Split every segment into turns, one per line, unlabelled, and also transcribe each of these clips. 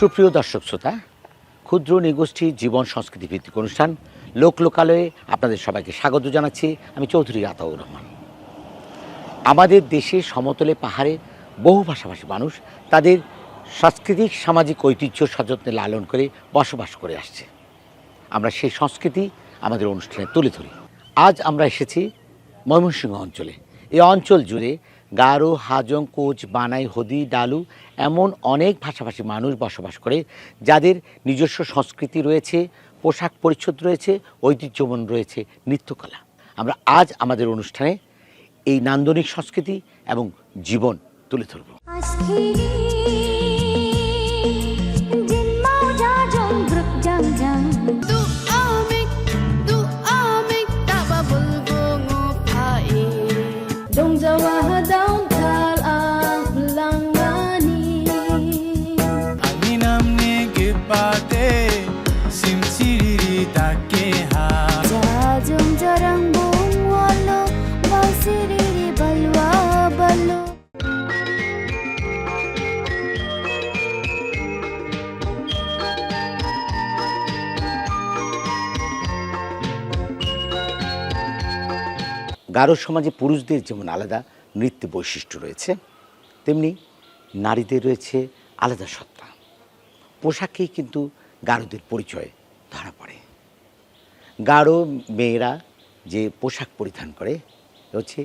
সুপ্রিয় দর্শক শ্রোতা, ক্ষুদ্র নিগোষ্ঠী জীবন সংস্কৃতি ভিত্তিক অনুষ্ঠান লোক লোকালয়ে আপনাদের সবাইকে স্বাগত জানাচ্ছি আমি চৌধুরী আতাউর রহমান। আমাদের দেশে সমতলে পাহাড়ে বহু ভাষাভাষী মানুষ তাদের সাংস্কৃতিক, সামাজিক ঐতিহ্য সযত্নে লালন করে বসবাস করে আসছে। আমরা সেই সংস্কৃতি আমাদের অনুষ্ঠানে তুলে ধরি। আজ আমরা এসেছি ময়মনসিংহ অঞ্চলে। এই অঞ্চল জুড়ে গারো, হাজং, কোচ, বানাই, হদি, ডালু এমন অনেক ভাষাভাষী মানুষ বসবাস করে যাদের নিজস্ব সংস্কৃতি রয়েছে, পোশাক পরিচ্ছদ রয়েছে ঐতিহ্যমন রয়েছে, নৃত্যকলা। আমরা আজ আমাদের অনুষ্ঠানে এই নান্দনিক সংস্কৃতি এবং জীবন তুলে ধরব। গারো সমাজে পুরুষদের যেমন আলাদা নৃত্য বৈশিষ্ট্য রয়েছে, তেমনি নারীদের রয়েছে আলাদা সত্তা। পোশাকেই কিন্তু গারোদের পরিচয় ধরা পড়ে। গারো মেয়েরা যে পোশাক পরিধান করে হচ্ছে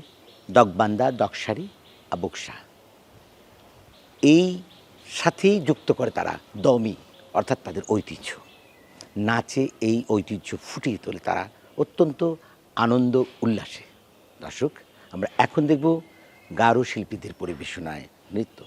দগবান্দা দকশারি আর বক্সা। এই সাথেই যুক্ত করে তারা দমি, অর্থাৎ তাদের ঐতিহ্য। নাচে এই ঐতিহ্য ফুটিয়ে তোলে তারা অত্যন্ত আনন্দ উল্লাসে। দর্শক আমরা এখন দেখব গারো শিল্পীদের পরিবেশনায় নৃত্য।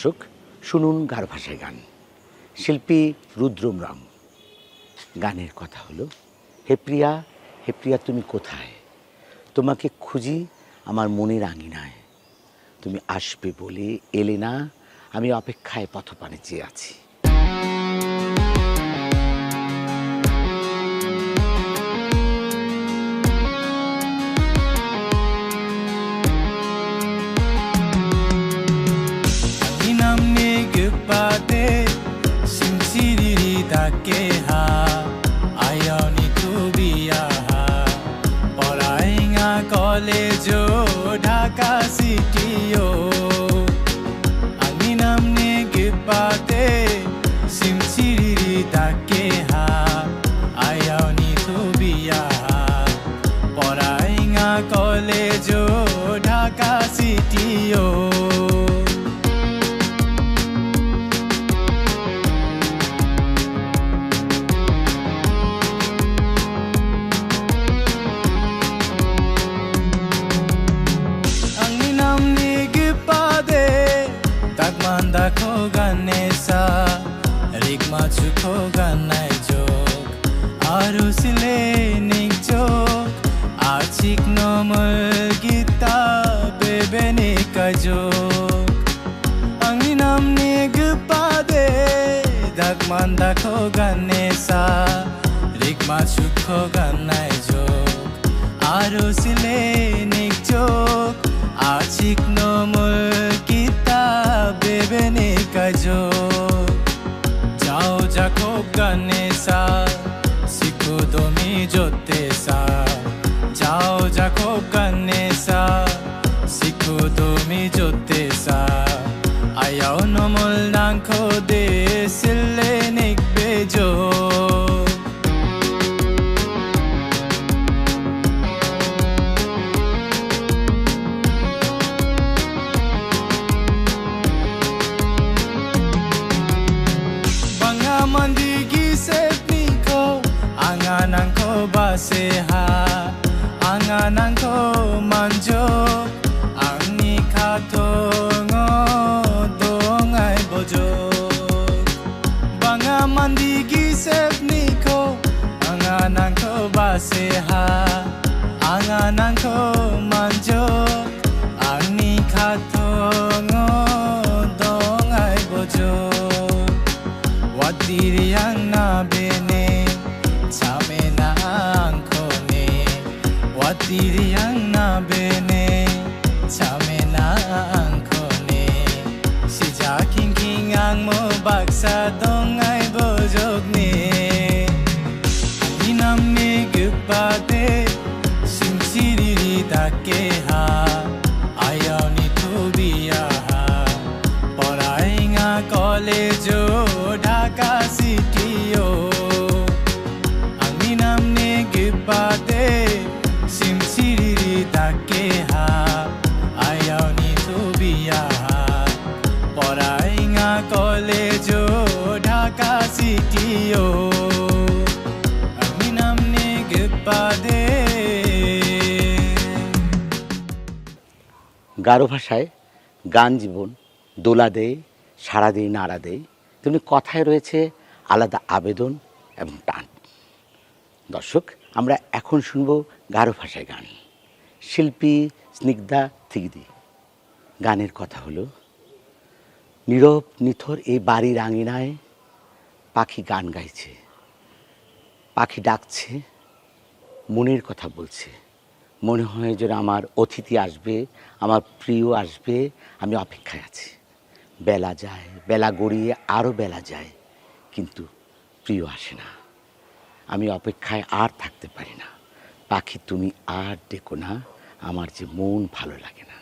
দর্শক, শুনুন গার ভাষায় গান। শিল্পী রুদ্রম রাম। গানের কথা হলো, হে প্রিয়া হে প্রিয়া, তুমি কোথায়? তোমাকে খুঁজি আমার মনের আঙিনায়। তুমি আসবে বলে এলে না, আমি অপেক্ষায় পথপানে চেয়ে আছি।
Tagmanda ko ganesa Rigma chuko ganay jok Aru sile nik jok Achik nomal gita Bebe ni ka jok Ang inam ni gipade Tagmanda ko ganesa Rigma chuko ganay jok আরও সিলে নিক চোখ আছিক নমল কিতাবে বেনে কাজো যাও যাকো গানে সা শিখো তুমি জোতে ko baseha Anganang ko manjo yeah.
Garo ভাষায়, গান জীবন, দোলা দেয় সাড়া দেয় নাড়া দেয় তেমনি কথায় রয়েছে আলাদা আবেদন এবং টান। দর্শক, আমরা এখন শুনব গারো ভাষায় গান। শিল্পী, স্নিগ্ধা থিগদি। গানের কথা হলো, নীরব নিথর এই বাড়ির আঙিনায় পাখি গান গাইছে। পাখি ডাকছে, মনের কথা বলছে। মনে হয় যেন আমার অতিথি আসবে, আমার প্রিয় আসবে, আমি অপেক্ষায় আছি। বেলা যায়, বেলা গড়িয়ে আরও বেলা যায়, কিন্তু প্রিয় আসে না। আমি অপেক্ষায় আর থাকতে পারি না। পাখি তুমি আর ডেকো না, আমার যে মন ভালো লাগে না।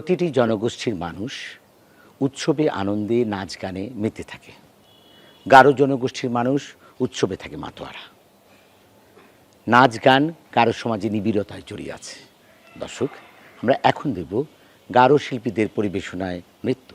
প্রতিটি জনগোষ্ঠীর মানুষ উৎসবে আনন্দে নাচ গানে মেতে থাকে। গারো জনগোষ্ঠীর মানুষ উৎসবে থাকে মাতোয়ারা। নাচ গান গারো সমাজে নিবিড়তায় জড়িয়ে আছে। দর্শক, আমরা এখন দেব গারো শিল্পীদের পরিবেশনায় নৃত্য।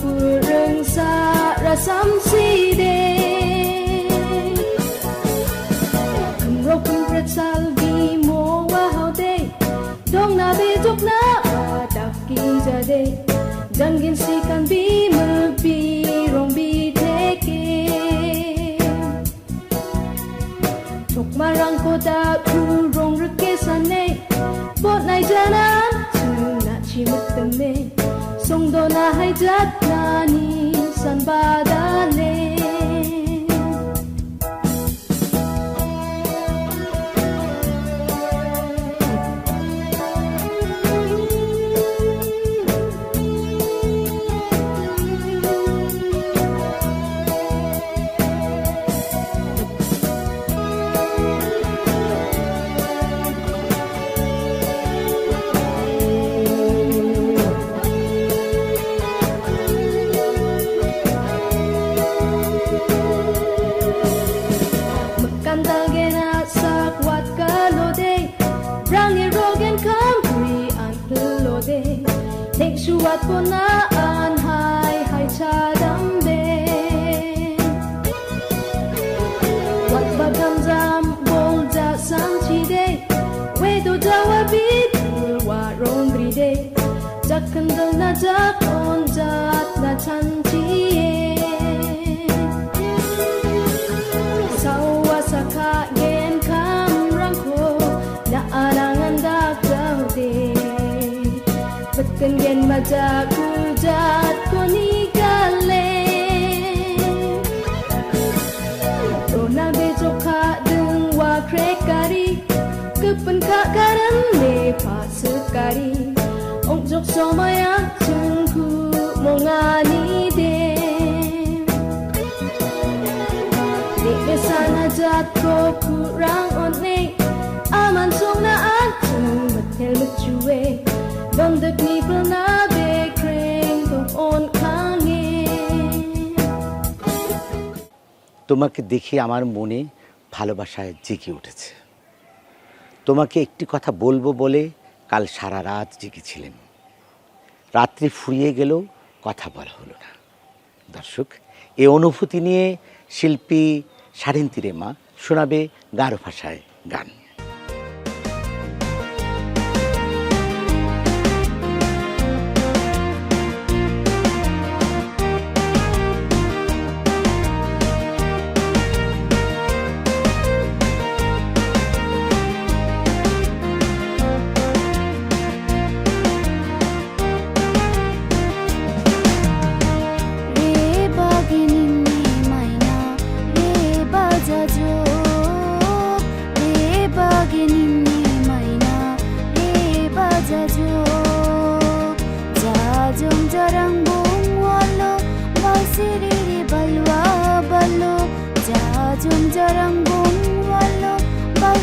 pu reng sa ra sam si de um ro pu pre sal gi mo wa hau de. Dong na be tok na wa da ki ja de. Jang gin si kan bi mu bi rong bi thế ke. Tok ma rang cô ta pu rong ru ke san ne. Này chân jana tu na chi mất tem ne. Song do na hai jat Father. aku nak karan me pa sekari Ong jok somaya chungku mongani de Di sana jat kurang onne Aman song na an chung matel machue ni na be kreng tong on kange
তোমাকে দেখে আমার মনে ভালোবাসায় জেগে উঠেছে তোমাকে একটি কথা বলব বলে কাল সারা রাত জেগেছিলেন। রাত্রি ফুরিয়ে গেলেও কথা বলা হলো না। দর্শক, এ অনুভূতি নিয়ে শিল্পী সারেন তীরে রেমা শোনাবে গারো ভাষায় গান।
jung jarang bung walo bal siriri balwa balo ja jung jarang bung walo bal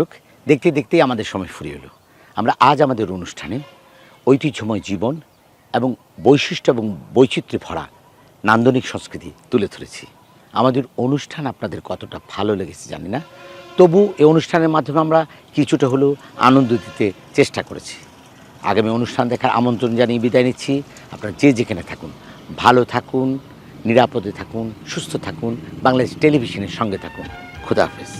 দর্শক, দেখতে দেখতেই আমাদের সময় ফুরিয়ে এলো। আমরা আজ আমাদের অনুষ্ঠানে ঐতিহ্যময় জীবন এবং বৈশিষ্ট্য এবং বৈচিত্র্যে ভরা নান্দনিক সংস্কৃতি তুলে ধরেছি। আমাদের অনুষ্ঠান আপনাদের কতটা ভালো লেগেছে জানি না। তবু এই অনুষ্ঠানের মাধ্যমে আমরা কিছুটা হলেও আনন্দ দিতে চেষ্টা করেছি। আগামী অনুষ্ঠান দেখার আমন্ত্রণ জানিয়ে বিদায় নিচ্ছি। আপনারা যে যেখানে থাকুন, ভালো থাকুন, নিরাপদে থাকুন, সুস্থ থাকুন, বাংলাদেশ টেলিভিশনের সঙ্গে থাকুন। খুদাহাফেজ